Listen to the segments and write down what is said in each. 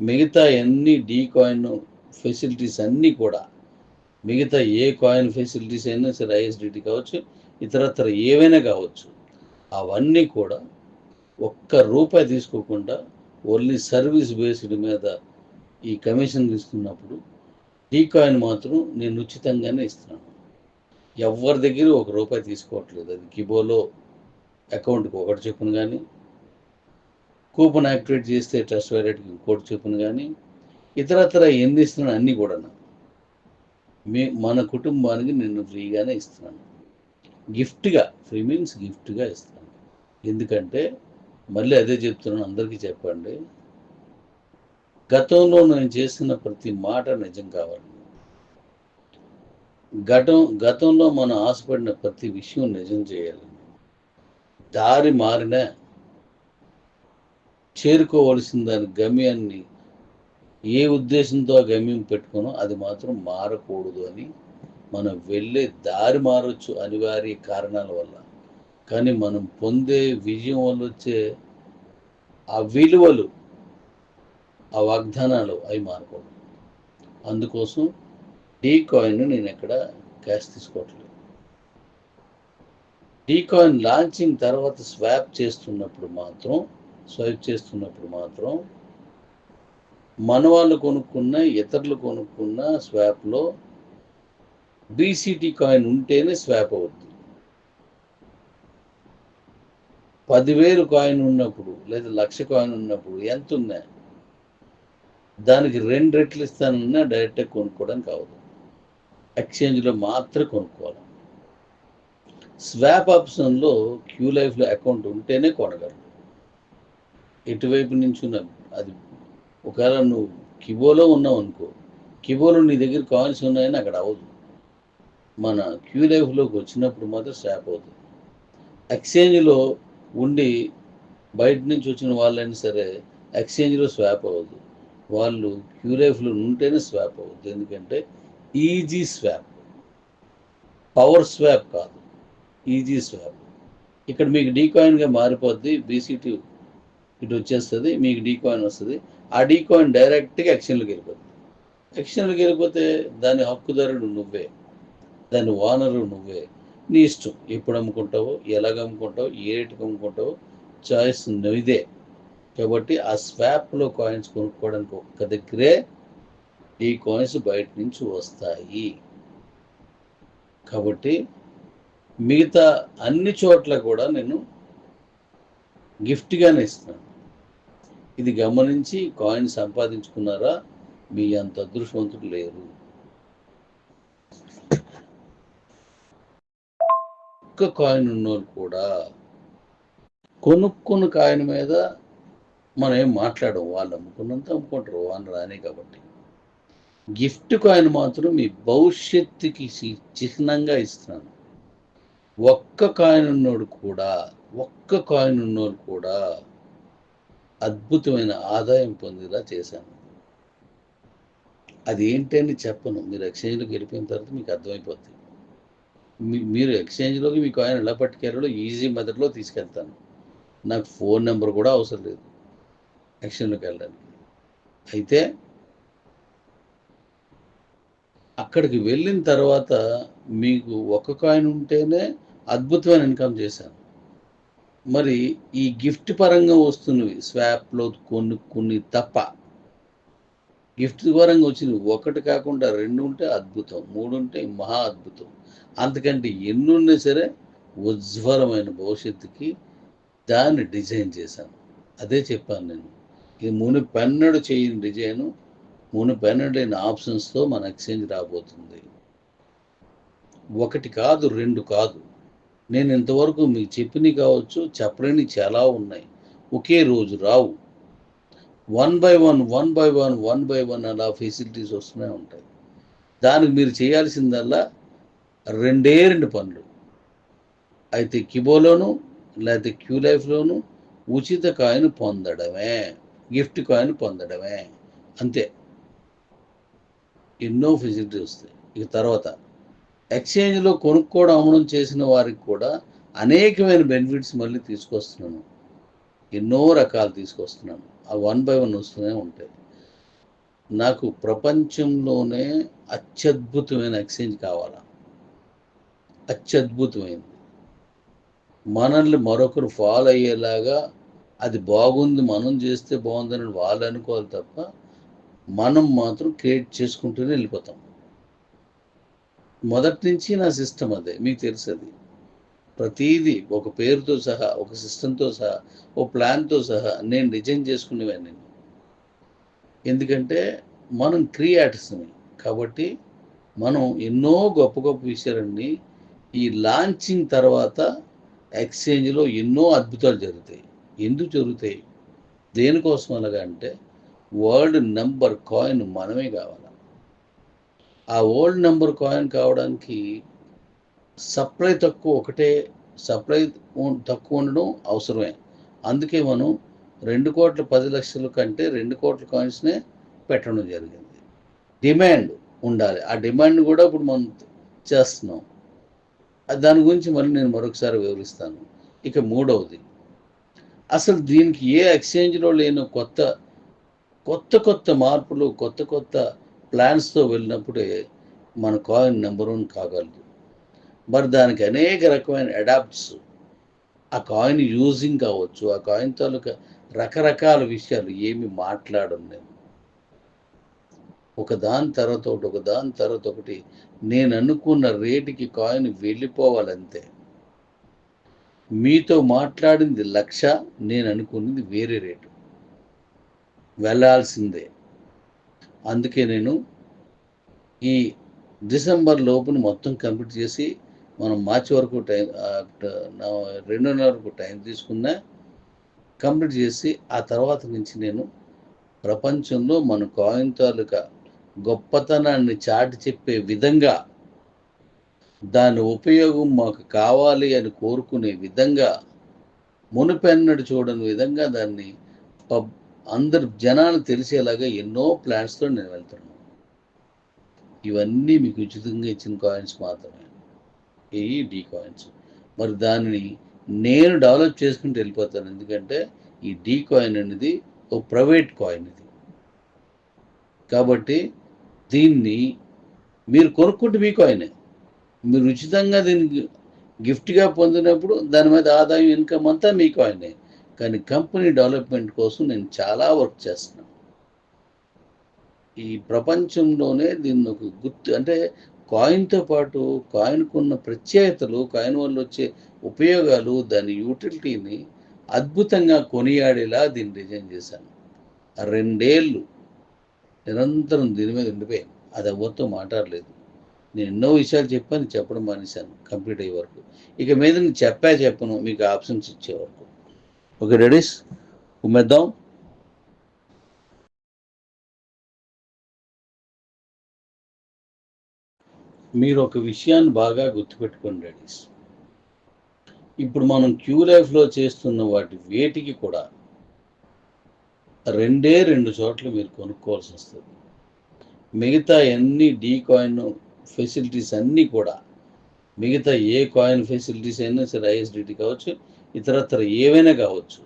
మిగతా అన్ని D coin facilities అన్నీ కూడా మిగతా ఏ కాయిన్ ఫెసిలిటీస్ అయినా సరే ఐఎస్డిటి కావచ్చు ఇతరత్ర ఏవైనా కావచ్చు అవన్నీ కూడా ఒక్క రూపాయి తీసుకోకుండా ఓన్లీ సర్వీస్ బేస్డ్ మీద ఈ కమిషన్ ఇస్తున్నప్పుడు డీ కాయిన్ మాత్రం నేను ఉచితంగానే ఇస్తున్నాను. ఎవరి దగ్గర ఒక రూపాయి తీసుకోవట్లేదు. అది కిబోలో అకౌంట్కి ఒకటి చొప్పున కానీ కూపన్ యాక్టివేట్ చేస్తే ట్రస్ట్ వ్యాలెట్కి ఇంకోటి చొప్పున కానీ ఇతరత్ర ఎన్ని ఇస్తున్నాను అన్నీ కూడా మీ మన కుటుంబానికి నేను ఫ్రీగానే ఇస్తున్నాను. గిఫ్ట్గా ఫ్రీ మీన్స్ గిఫ్ట్గా ఇస్తాను ఎందుకంటే మళ్ళీ అదే చెప్తున్నాను అందరికీ చెప్పండి. గతంలో నేను చేసిన ప్రతి మాట నిజం కావాలి. గతం గతంలో మనం ఆశపడిన ప్రతి విషయం నిజం చేయాలి. దారి మారిన చేరుకోవలసిన దాని గమ్యాన్ని ఏ ఉద్దేశంతో ఆ గమ్యం పెట్టుకునో అది మాత్రం మారకూడదు అని మనం వెళ్ళే దారి మారొచ్చు అనివార్య కారణాల వల్ల. కానీ మనం పొందే విజయం వల్ల వచ్చే ఆ విలువలు ఆ వాగ్దానాలు అవి మారకూడదు. అందుకోసం డీ కాయిన్ నేను ఎక్కడ క్యాష్ తీసుకోవట్లేదు. డీ కాయిన్ లాంచింగ్ తర్వాత స్వాప్ చేస్తున్నప్పుడు మాత్రం స్వైప్ చేస్తున్నప్పుడు మాత్రం మన వాళ్ళు కొనుక్కున్న ఇతరులు కొనుక్కున్న స్వాప్లో బీసీటీ కాయిన్ ఉంటేనే స్వాప్ అవుద్ది. పదివేలు కాయిన్ ఉన్నప్పుడు లేదా లక్ష కాయిన్ ఉన్నప్పుడు ఎంత ఉన్నా దానికి రెండు రెట్లు ఇస్తానన్నా డైరెక్ట్గా కొనుక్కోవడానికి అవదు ఎక్స్చేంజ్లో మాత్రం కొనుక్కోవాలి. స్వాప్ ఆప్షన్లో క్యూ లైఫ్లో అకౌంట్ ఉంటేనే కొనగలరు. ఎటువైపు నుంచి అది ఒకవేళ నువ్వు కిబోలో ఉన్నావు అనుకో కిబోలో నీ దగ్గర కాయిన్స్ ఉన్నాయని అక్కడ అవ్వదు. మన క్యూ లైఫ్లోకి వచ్చినప్పుడు మాత్రం స్వాప్ అవుతుంది. ఎక్స్చేంజ్లో ఉండి బయట నుంచి వచ్చిన వాళ్ళైనా సరే ఎక్స్చేంజ్లో స్వాప్ అవ్వదు. వాళ్ళు క్యూ లైఫ్లో ఉంటేనే స్వాప్ అవ్వద్దు ఎందుకంటే ఈజీ స్వాప్. పవర్ స్వాప్ కాదు. Easy swap. ఇక్కడ మీకు డీకాయిన్గా మారిపోద్ది బీసీటీ ఇటు వచ్చేస్తుంది మీకు డీ కాయిన్ వస్తుంది. ఆ డీ కాయిన్ డైరెక్ట్గా ఎక్షన్లోకి వెళ్ళిపోతుంది ఎక్షన్లోకి వెళ్ళిపోతే దాని హక్కుదారుడు నువ్వే దాని ఓనరు నువ్వే. నీ ఇష్టం ఎప్పుడు అమ్ముకుంటావో ఎలాగ అమ్ముకుంటావో ఏ రేటుకి అమ్ముకుంటావో చాయిస్ నువ్వుదే కాబట్టి ఆ స్వాప్లో కాయిన్స్ కొనుక్కోవడానికి ఒక్క దగ్గరే ఈ కాయిన్స్ బయట నుంచి వస్తాయి. కాబట్టి మిగతా అన్ని చోట్ల కూడా నేను గిఫ్ట్గానే ఇస్తున్నాను ఇది గమనించి కాయిన్ సంపాదించుకున్నారా? మీ అంత అదృష్టవంతుడు లేరు. ఒక్క కాయిన్ ఉన్నోళ్ళు కూడా కొనుక్కున్న కాయిన్ మీద మనం ఏం మాట్లాడము. వాళ్ళు అమ్ముకున్నంత అమ్ముకుంటారు వాళ్ళు రానే కాబట్టి. గిఫ్ట్ కాయిన్ మాత్రం మీ భవిష్యత్తుకి చిహ్నంగా ఇస్తున్నాను. ఒక్క కాయిన్ ఉన్నోడు కూడా ఒక్క కాయిన్ ఉన్నోడు కూడా అద్భుతమైన ఆదాయం పొందేలా చేశాను. అది ఏంటని చెప్పను. మీరు ఎక్స్చేంజ్లోకి వెళ్ళిపోయిన తర్వాత మీకు అర్థమైపోద్ది. మీ- మీరు ఎక్స్చేంజ్లోకి మీ కాయిన్ ఎలా పట్టుకెళ్ళాలో ఈజీ మెథడ్లో తీసుకెళ్తాను. నాకు ఫోన్ నెంబర్ కూడా అవసరం లేదు ఎక్స్చేంజ్లోకి వెళ్ళడానికి. అయితే అక్కడికి వెళ్ళిన తర్వాత మీకు ఒక కాయిన్ ఉంటేనే అద్భుతమైన ఇన్కమ్ చేశాను మరి ఈ గిఫ్ట్ పరంగా వస్తున్నవి స్వాప్లో కొన్ని కొన్ని తప్ప గిఫ్ట్ ద్వారంగా వచ్చినవి ఒకటి కాకుండా రెండు ఉంటే అద్భుతం మూడు ఉంటే మహా అద్భుతం. అంతకంటే ఎన్ని ఉన్నా సరే ఉజ్వలమైన భవిష్యత్తుకి దాన్ని డిజైన్ చేశాను. అదే చెప్పాను నేను. ఇది మునిపెన్నడు చేయని డిజైను మునిపెన్నడు లేని ఆప్షన్స్తో మన ఎక్స్చేంజ్ రాబోతుంది. ఒకటి కాదు రెండు కాదు. నేను ఇంతవరకు మీకు చెప్పినవి కావచ్చు చెప్పలేని చాలా ఉన్నాయి. ఒకే రోజు రావు. One by one one by one one by one అలా ఫెసిలిటీస్ వస్తూనే ఉంటాయి. దానికి మీరు చేయాల్సిందల్లా రెండే రెండు పనులు. అయితే కిబోలోను లేకపోతే క్యూ లైఫ్లోను ఉచిత కాయిన్ పొందడమే గిఫ్ట్ కాయిన్ పొందడమే. అంతే. ఎన్నో ఫెసిలిటీ వస్తాయి. ఇక తర్వాత ఎక్స్చేంజ్లో కొనుక్కోవడం అమ్మడం చేసిన వారికి కూడా అనేకమైన బెనిఫిట్స్ మళ్ళీ తీసుకొస్తున్నాను. ఎన్నో రకాలు తీసుకొస్తున్నాను. ఆ వన్ బై వన్ వస్తూనే ఉంటాయి. నాకు ప్రపంచంలోనే అత్యద్భుతమైన ఎక్స్చేంజ్ కావాలా? అత్యద్భుతమైనది మనల్ని మరొకరు ఫాలో అయ్యేలాగా అది బాగుంది మనం చేస్తే బాగుందని వాళ్ళు అనుకోవాలి తప్ప మనం మాత్రం క్రియేట్ చేసుకుంటూనే వెళ్ళిపోతాం. మొదటి నుంచి నా సిస్టమ్ అదే మీకు తెలుసు అది. ప్రతీది ఒక పేరుతో సహా ఒక సిస్టంతో సహా ఓ ప్లాన్తో సహా నేను డిజైన్ చేసుకునేవాడిని నేను. ఎందుకంటే మనం క్రియేటర్స్ని కాబట్టి మనం ఎన్నో గొప్ప గొప్ప విషయాలన్నీ ఈ లాంచింగ్ తర్వాత ఎక్స్చేంజ్లో ఎన్నో అద్భుతాలు జరుగుతాయి. ఎందుకు జరుగుతాయి? దేనికోసం అలాగా అంటే వరల్డ్ నెంబర్ కాయిన్ మనమే కావాలి. ఆ ఓల్డ్ నెంబర్ కాయిన్ కావడానికి సప్లై తక్కువ ఒకటే సప్లై ఉం- తక్కువ ఉండడం అవసరమే. అందుకే మనం రెండు కోట్ల పది లక్షల కంటే రెండు కోట్ల కాయిన్స్నే పెట్టడం జరిగింది. డిమాండ్ ఉండాలి. ఆ డిమాండ్ కూడా ఇప్పుడు మనం చేస్తున్నాం. దాని గురించి మళ్ళీ నేను మరొకసారి వివరిస్తాను. ఇక మూడవది. అసలు దీనికి ఏ ఎక్స్చేంజ్లో లేని కొత్త కొత్త కొత్త మార్పులు కొత్త కొత్త ప్లాన్స్తో వెళ్ళినప్పుడే మన కాయిన్ నెంబర్ వన్ కాగలదు. మరి దానికి అనేక రకమైన అడాప్ట్స్ ఆ కాయిన్ యూజింగ్ కావచ్చు ఆ కాయిన్ తాలూకా రకరకాల విషయాలు ఏమి మాట్లాడను నేను. ఒక దాని తర్వాత ఒకటి ఒక దాని తర్వాత ఒకటి నేను అనుకున్న రేటుకి కాయిన్ వెళ్ళిపోవాలంతే. మీతో మాట్లాడింది లక్ష నేను అనుకున్నది వేరే రేటు. వెళ్ళాల్సిందే. అందుకే నేను ఈ డిసెంబర్ లోపును మొత్తం కంప్లీట్ చేసి మనం మార్చి వరకు టైం రెండు నెలల వరకు టైం తీసుకున్నా కంప్లీట్ చేసి ఆ తర్వాత నుంచి నేను ప్రపంచంలో మన కాయిన్ తాలూకా గొప్పతనాన్ని చాటి చెప్పే విధంగా దాని ఉపయోగం మాకు కావాలి అని కోరుకునే విధంగా మునుపెన్నడు చూడని విధంగా దాన్ని పబ్ అందరు జనాలు తెలిసేలాగా ఎన్నో ప్లాన్స్తో నేను వెళ్తున్నాను. ఇవన్నీ మీకు ఉచితంగా ఇచ్చిన కాయిన్స్ మాత్రమే. ఈ డీ కాయిన్స్ మరి దానిని నేను డెవలప్ చేసుకుంటూ వెళ్ళిపోతాను. ఎందుకంటే ఈ డీ కాయిన్ అనేది ఒక ప్రైవేట్ కాయిన్ ఇది. కాబట్టి దీన్ని మీరు కొనుక్కుంటే మీ కాయినే మీరు ఉచితంగా దీనికి గిఫ్ట్గా పొందినప్పుడు దాని మీద ఆదాయం ఇన్కమ్ అంతా మీ కాయినే కానీ కంపెనీ డెవలప్మెంట్ కోసం నేను చాలా వర్క్ చేస్తున్నాను. ఈ ప్రపంచంలోనే దీన్ని ఒక గుర్తు అంటే కాయిన్తో పాటు కాయిన్కు ఉన్న ప్రత్యేకతలు కాయిన్ వల్ల వచ్చే ఉపయోగాలు దాని యూటిలిటీని అద్భుతంగా కొనియాడేలా దీన్ని డిజైన్ చేశాను. రెండేళ్ళు నిరంతరం దీని మీద ఉండిపోయాను. అది ఎవరితో మాట్లాడలేదు. నేను ఎన్నో విషయాలు చెప్పాను చెప్పడం మానేశాను కంప్లీట్ అయ్యే వరకు. ఇక మీద నేను చెప్పా చెప్పను మీకు ఆప్షన్స్ ఇచ్చే వరకు. ఓకే రెడీస్ ఉమ్మేద్దాం మీరు ఒక విషయాన్ని బాగా గుర్తుపెట్టుకోండి రెడీస్ ఇప్పుడు మనం క్యూ లైఫ్లో చేస్తున్న వాటి వేటికి కూడా రెండే రెండు చోట్ల మీరు కొనుక్కోవాల్సి వస్తుంది. మిగతా అన్ని డీ కాయిన్ ఫెసిలిటీస్ అన్నీ కూడా మిగతా ఏ కాయిన్ ఫెసిలిటీస్ అయినా సరే ఐఎస్డిటీ కావచ్చు ఇతరత్ర ఏవైనా కావచ్చు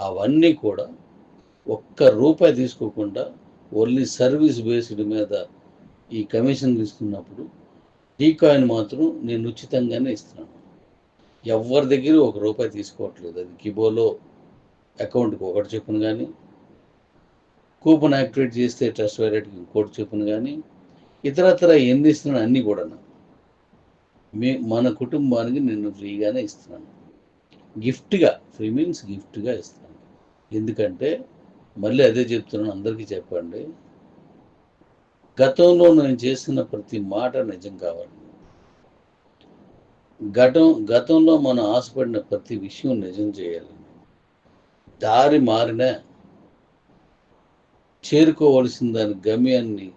అవన్నీ కూడా ఒక్క రూపాయి తీసుకోకుండా ఓన్లీ సర్వీస్ బేస్డ్ మీద ఈ కమిషన్ ఇస్తున్నప్పుడు డీ కాయిన్ మాత్రం నేను ఉచితంగానే ఇస్తున్నాను. ఎవరి దగ్గర ఒక రూపాయి తీసుకోవట్లేదు. అది కిబోలో అకౌంట్కి ఒకటి చొప్పున కానీ కూపన్ యాక్టివేట్ చేస్తే ట్రస్ట్ వ్యాలెట్కి ఇంకోటి చొప్పున కానీ ఇతరత్ర ఎన్ని ఇస్తున్నాను అన్నీ కూడా మీ మన కుటుంబానికి నేను ఫ్రీగానే ఇస్తున్నాను. గిఫ్ట్గా ఫ్రీ మీన్స్ గిఫ్ట్గా ఇస్తాను. ఎందుకంటే మళ్ళీ అదే చెప్తున్నాను అందరికీ చెప్పండి. గతంలో నేను చేసిన ప్రతి మాట నిజం కావాలి. గతం గతంలో మనం ఆశపడిన ప్రతి విషయం నిజం చేయాలి. దారి మారిన చేరుకోవలసిన దాని గమ్యాన్ని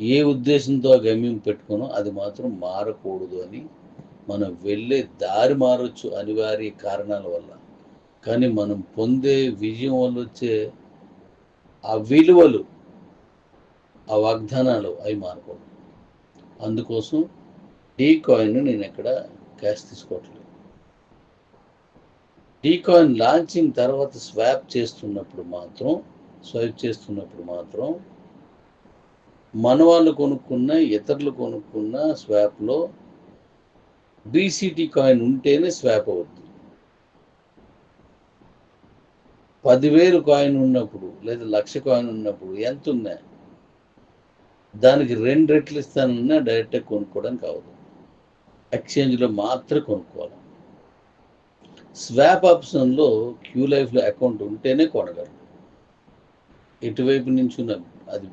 ఏ ఉద్దేశంతో ఆ గమ్యం పెట్టుకునో అది మాత్రం మారకూడదు అని మనం వెళ్ళే దారి మారొచ్చు అనివార్య కారణాల వల్ల. కానీ మనం పొందే విజయం వల్ల వచ్చే ఆ విలువలు ఆ వాగ్దానాలు అవి మారకూడదు. అందుకోసం డీ కాయిన్ నేను ఎక్కడ క్యాష్ తీసుకోవట్లేదు. డీ కాయిన్ లాంచింగ్ తర్వాత స్వాప్ చేస్తున్నప్పుడు మాత్రం స్వైప్ చేస్తున్నప్పుడు మాత్రం మన వాళ్ళు కొనుక్కున్న ఇతరులు కొనుక్కున్న స్వాప్లో బీసీటీ కాయిన్ ఉంటేనే స్వాప్ అవుద్ది. పదివేలు కాయిన్ ఉన్నప్పుడు లేదా లక్ష కాయిన్ ఉన్నప్పుడు ఎంత ఉన్నా దానికి రెండు రెట్లు ఇస్తానన్నా డైరెక్ట్గా కొనుక్కోవడానికి అవ్వదు ఎక్స్చేంజ్లో మాత్రం కొనుక్కోవాలి. స్వాప్ ఆప్షన్లో క్యూ లైఫ్లో అకౌంట్ ఉంటేనే కొనగలరు. ఎటువైపు నుంచి ఉన్న అది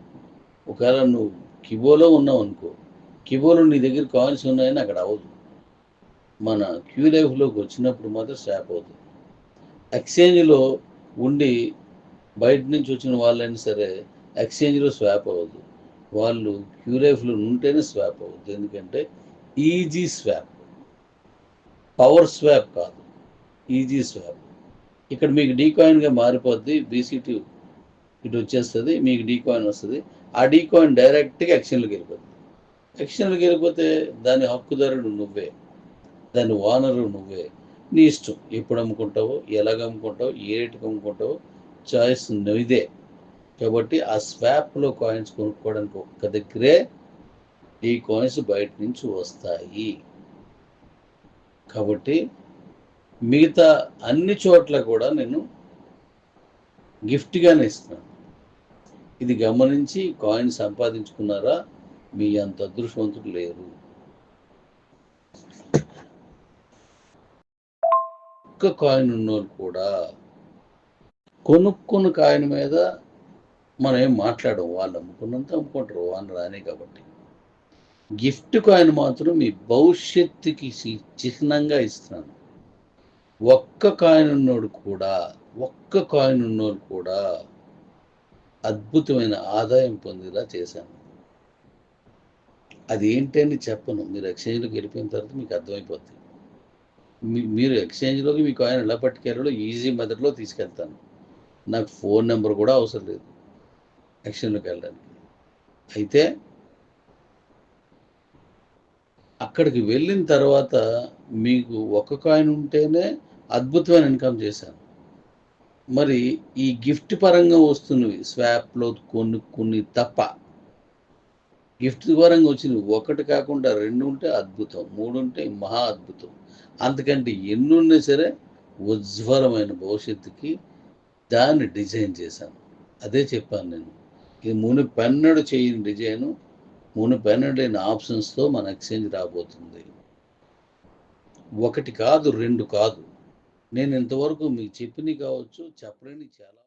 ఒకవేళ నువ్వు కిబోలో ఉన్నావు అనుకో కిబోలో నీ దగ్గర కాయిన్స్ ఉన్నాయని అక్కడ అవ్వదు మన క్యూ లైఫ్లోకి వచ్చినప్పుడు మాత్రం స్వాప్ అవుతుంది. ఎక్స్చేంజ్లో ఉండి బయట నుంచి వచ్చిన వాళ్ళైనా సరే ఎక్స్చేంజ్లో స్వాప్ అవ్వదు. వాళ్ళు క్యూ లైఫ్లో ఉంటేనే స్వాప్ అవ్వద్దు ఎందుకంటే ఈజీ స్వాప్. పవర్ స్వాప్ కాదు. Easy swap. ఇక్కడ మీకు డీ కాయిన్గా మారిపోద్ది. బీసీటీ ఇటు వచ్చేస్తుంది మీకు డీ కాయిన్ వస్తుంది. ఆ డీ కాయిన్ డైరెక్ట్గా ఎక్స్చేంజ్లోకి వెళ్ళిపోతుంది ఎక్స్చేంజ్లోకి వెళ్ళిపోతే దాని హక్కుదారుడు నువ్వే. దాని ఓనరు నువ్వే. నీ ఇష్టం. ఎప్పుడు అమ్ముకుంటావో ఎలాగ అమ్ముకుంటావో ఏ రేటుకి అమ్ముకుంటావో చాయిస్ నువ్వుదే కాబట్టి ఆ స్వాప్లో కాయిన్స్ కొనుక్కోవడానికి ఒక్క దగ్గరే ఈ కాయిన్స్ బయట నుంచి వస్తాయి. కాబట్టి మిగతా అన్ని చోట్ల కూడా నేను గిఫ్ట్గానే ఇస్తున్నాను. ఇది గమనించి కాయిన్ సంపాదించుకున్నారా? మీ అంత అదృష్టవంతుడు లేరు. ఒక్క కాయిన్ ఉన్నోళ్ళు కూడా కొనుక్కున్న కాయిన్ మీద మనం ఏం మాట్లాడము వాళ్ళు అమ్ముకున్నంత అమ్ముకుంటారు. వాళ్ళు రానే కాబట్టి. గిఫ్ట్ కాయిన్ మాత్రం మీ భవిష్యత్తుకి చి- చిహ్నంగా ఇస్తున్నాను. ఒక్క కాయిన్ ఉన్నోడు కూడా ఒక్క కాయిన్ ఉన్నోడు కూడా అద్భుతమైన ఆదాయం పొందేలా చేశాను. అది ఏంటని చెప్పను. మీరు ఎక్స్చేంజ్లోకి వెళ్ళిపోయిన తర్వాత మీకు అర్థమైపోతుంది మీరు ఎక్స్చేంజ్లోకి మీ కాయిన్ ఎలా పట్టుకెళ్ళాలో ఈజీ మెథడ్లో తీసుకెళ్తాను. నాకు ఫోన్ నెంబర్ కూడా అవసరం లేదు ఎక్స్చేంజ్లోకి వెళ్ళడానికి. అయితే అక్కడికి వెళ్ళిన తర్వాత మీకు ఒక కాయిన్ ఉంటేనే అద్భుతమైన ఇన్కమ్ చేశాను. మరి ఈ గిఫ్ట్ పరంగా వస్తున్నవి స్వాప్లో కొన్ని కొన్ని తప్ప గిఫ్ట్ పరంగా వచ్చినవి ఒకటి కాకుండా రెండు ఉంటే అద్భుతం మూడు ఉంటే మహా అద్భుతం. అంతకంటే ఎన్ని ఉన్నా సరే ఉజ్వలమైన భవిష్యత్తుకి దాన్ని డిజైన్ చేశాను. అదే చెప్పాను నేను. ఇది మునిపెన్నడు చేయని డిజైను మునిపెన్నడైన ఆప్షన్స్తో మన ఎక్స్చేంజ్ రాబోతుంది. ఒకటి కాదు రెండు కాదు. నేను ఇంతవరకు మీకు చెప్పినవి కావచ్చు చెప్పలేని చాలా